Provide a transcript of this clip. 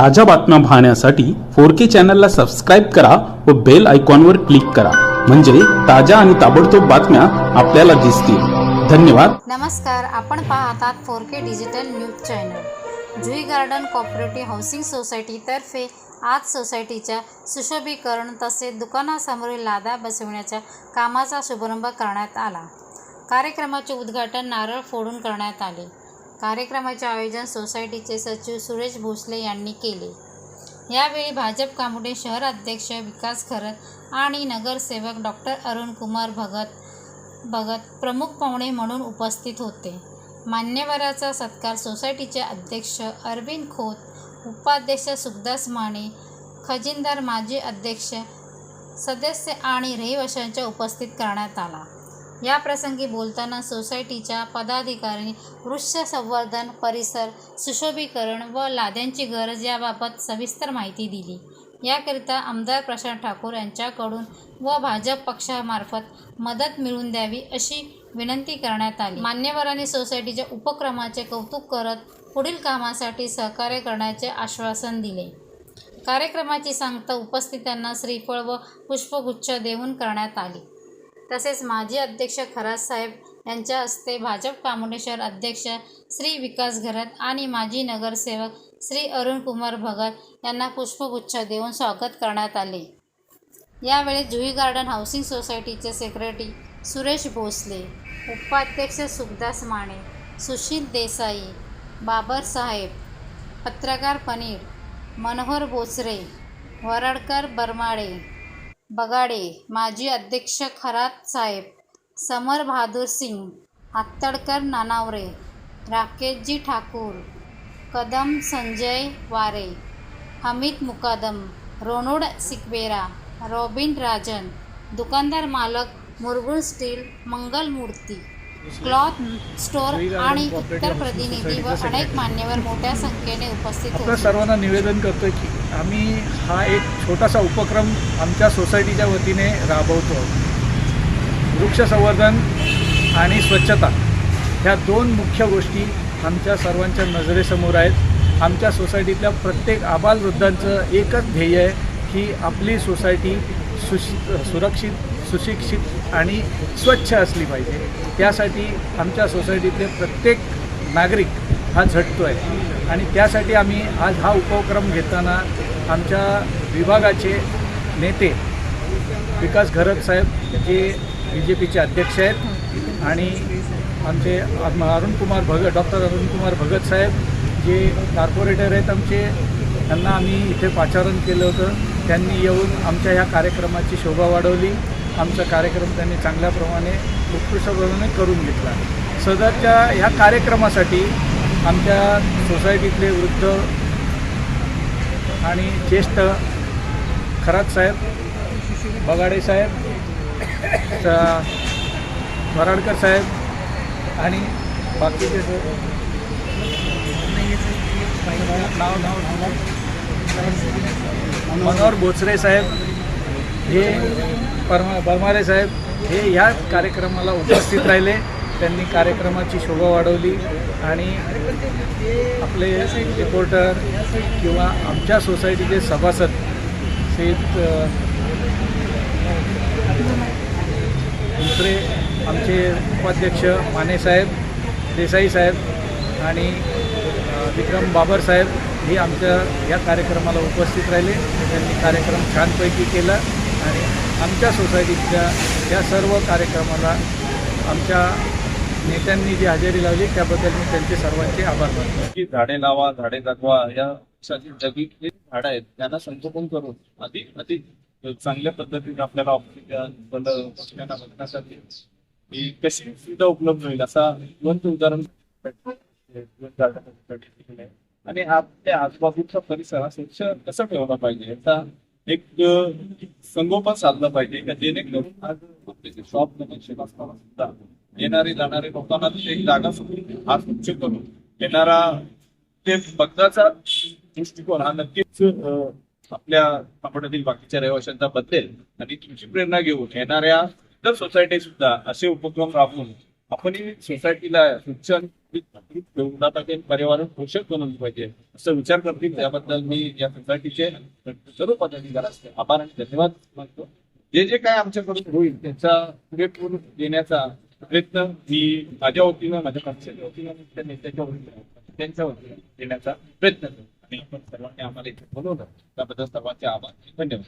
ताज्या बातम्या पाहण्यासाठी फोर के चॅनलला सबस्क्राईब करा व बेल आयकॉनवर क्लिक करा. म्हणजे ताज्या आणि ताबडतोब बातम्या आपल्याला दिसतील. धन्यवाद. नमस्कार. आपण पाहतात four K digital news channel. Jui garden cooperative housing सोसायटीतर्फे आज सोसायटीच्या सुशोभीकरण तसेच दुकानासमोरील लादा बसविण्याच्या कामाचा शुभारंभ करण्यात आला. कार्यक्रमाचे उद्घाटन नारळ फोडून करण्यात आले. कार्यक्रमाचे आयोजन सोसायटीचे सचिव सुरेश भोसले यांनी केले. यावेळी भाजप कामुडे शहर अध्यक्ष विकास खरत आणि नगरसेवक डॉक्टर अरुण कुमार भगत भगत प्रमुख पाहुणे म्हणून उपस्थित होते. मान्यवराचा सत्कार सोसायटीचे अध्यक्ष अरविंद खोत उपाध्यक्ष सुखदास माने खजिनदार माजी अध्यक्ष सदस्य आणि रहिवाशांच्या उपस्थित करण्यात आला. या प्रसंगी बोलताना सोसायटीच्या पदाधिकाऱ्यांनी वृक्ष संवर्धन परिसर सुशोभीकरण व लाद्यांची गरज याबाबत सविस्तर माहिती दिली. याकरिता आमदार प्रशांत ठाकूर यांच्याकडून व भाजप पक्षामार्फत मदत मिळवून द्यावी अशी विनंती करण्यात आली. मान्यवरांनी सोसायटीच्या उपक्रमाचे कौतुक करत पुढील कामासाठी सहकार्य करण्याचे आश्वासन दिले. कार्यक्रमाची सांगता उपस्थितांना श्रीफळ व पुष्पगुच्छ देऊन करण्यात आली. तसेच माजी अध्यक्ष खराज साहेब यांच्या हस्ते भाजप कामुंडेश्वर अध्यक्ष श्री विकास घरत आणि माजी नगरसेवक श्री अरुण कुमार भगत यांना पुष्पगुच्छ देऊन स्वागत करण्यात आले. यावेळी जुई गार्डन हाऊसिंग सोसायटीचे सेक्रेटरी सुरेश भोसले उपाध्यक्ष सुखदास माने सुशील देसाई बाबर साहेब पत्रकार पनीर मनोहर बोचरे वरडकर बरमाडे बगाडे माजी अध्यक्ष खरात साहेब समर बहादूर सिंग आत्तडकर नानावरे राकेशजी ठाकूर कदम संजय वारे हमीद मुकादम रोनोड सिकवेरा रॉबिन राजन दुकानदार मालक Murugan steel Mangalmurti cloth store आणि उत्तर प्रतिनिधी व अनेक मान्यवर मोठ्या संख्येने उपस्थित आपल्या होते. सर्वांना निवेदन करतो की आम्ही हा एक छोटासा उपक्रम आमच्या सोसायटीच्या वतीने राबवतो. वृक्ष संवर्धन आणि स्वच्छता ह्या दोन मुख्य गोष्टी आमच्या सर्वांच्या नजरेसमोर आहेत. आमच्या सोसायटीतल्या प्रत्येक आबालवृद्धांचं एकच ध्येय आहे की आपली सोसायटी सुशि सुरक्षित सुशिक्षित आणि स्वच्छ असली पाहिजे. त्यासाठी आमच्या सोसायटीतले प्रत्येक नागरिक हा झटतो आहे आणि त्यासाठी आम्ही आज हा उपक्रम घेताना आमच्या विभागाचे नेते विकास घरत साहेब जे बी जे पीचे अध्यक्ष आहेत आणि आमचे अरुणकुमार अरुण कुमार भगत डॉक्टर अरुण कुमार भगत साहेब जे कॉर्पोरेटर आहेत आमचे त्यांना आम्ही इथे पाचारण केलं होतं. त्यांनी येऊन आमच्या ह्या कार्यक्रमाची शोभा वाढवली. आमचा कार्यक्रम त्यांनी चांगल्याप्रमाणे उत्कृष्टप्रमाणे करून घेतला सदरच्या ह्या कार्यक्रमासाठी आमच्या सोसायटीतले वृद्ध आणि ज्येष्ठ खरात साहेब बगाडे साहेब वराडकर साहेब आणि बाकीचे नाव नाव नाव मनोहर बोचरे साहेब हे परमा बरमारे साहेब हे या कार्यक्रमाला उपस्थित राहिले. त्यांनी कार्यक्रमाची शोभा वाढवली आणि आपले रिपोर्टर किंवा आमच्या सोसायटीचे सभासद सहित दुसरे आमचे उपाध्यक्ष माने साहेब देसाई साहेब आणि विक्रम बाबर साहेब हे आमच्या या कार्यक्रमाला उपस्थित राहिले. त्यांनी कार्यक्रम छानपैकी केला. आणि आमच्या सोसायटीतल्या या सर्व कार्यक्रमाला आमच्या नेत्यांनी जी हजेरी लावली त्याबद्दल मी त्यांचे सर्वांचे आभार मानतो. की झाडे लावा झाडे जगवा या साठी झाडं आहेत त्यांना संगोपन करून अधिक अधिक चांगल्या पद्धतीने आपल्याला ऑक्सिजन बघण्यासाठी ही कशी सुविधा उपलब्ध होईल असा जिवंत उदाहरण आणि आपल्या आजूबाजूचा परिसर स्वच्छ कसा ठेवला पाहिजे याचा एक संगोपन साधलं पाहिजे का जेणेकरून आज आपले जे शॉप कनेक्शन असताना सुद्धा येणारे जाणारे लोकांना एक जागा सोडून हा स्वच्छ करून येणारा ते बघण्याचा दृष्टिकोन हा नक्कीच आपल्या कापडातील बाकीच्या रहिवाशांचा बदलेल आणि तुमची प्रेरणा घेऊन येणाऱ्या इतर सोसायटी सुद्धा असे उपक्रम राबवून आपण सोसायटीला शिक्षण पर्यावरण पोषक बनवलं पाहिजे असं विचार करतील. त्याबद्दल मी या सोसायटीचे सर्व पदाधिकाला आभार आणि धन्यवाद मागतो जे जे काय आमच्याकडून होईल त्याचा पुरेपूर देण्याचा प्रयत्न मी माझ्या वतीनं माझ्या पक्षाच्या वतीनं नेत्याच्या वतीनं त्यांच्या वतीनं देण्याचा प्रयत्न करतो आणि आपण सर्वांनी आम्हाला इथे बोलवलं. त्याबद्दल सर्वांचे आभार धन्यवाद.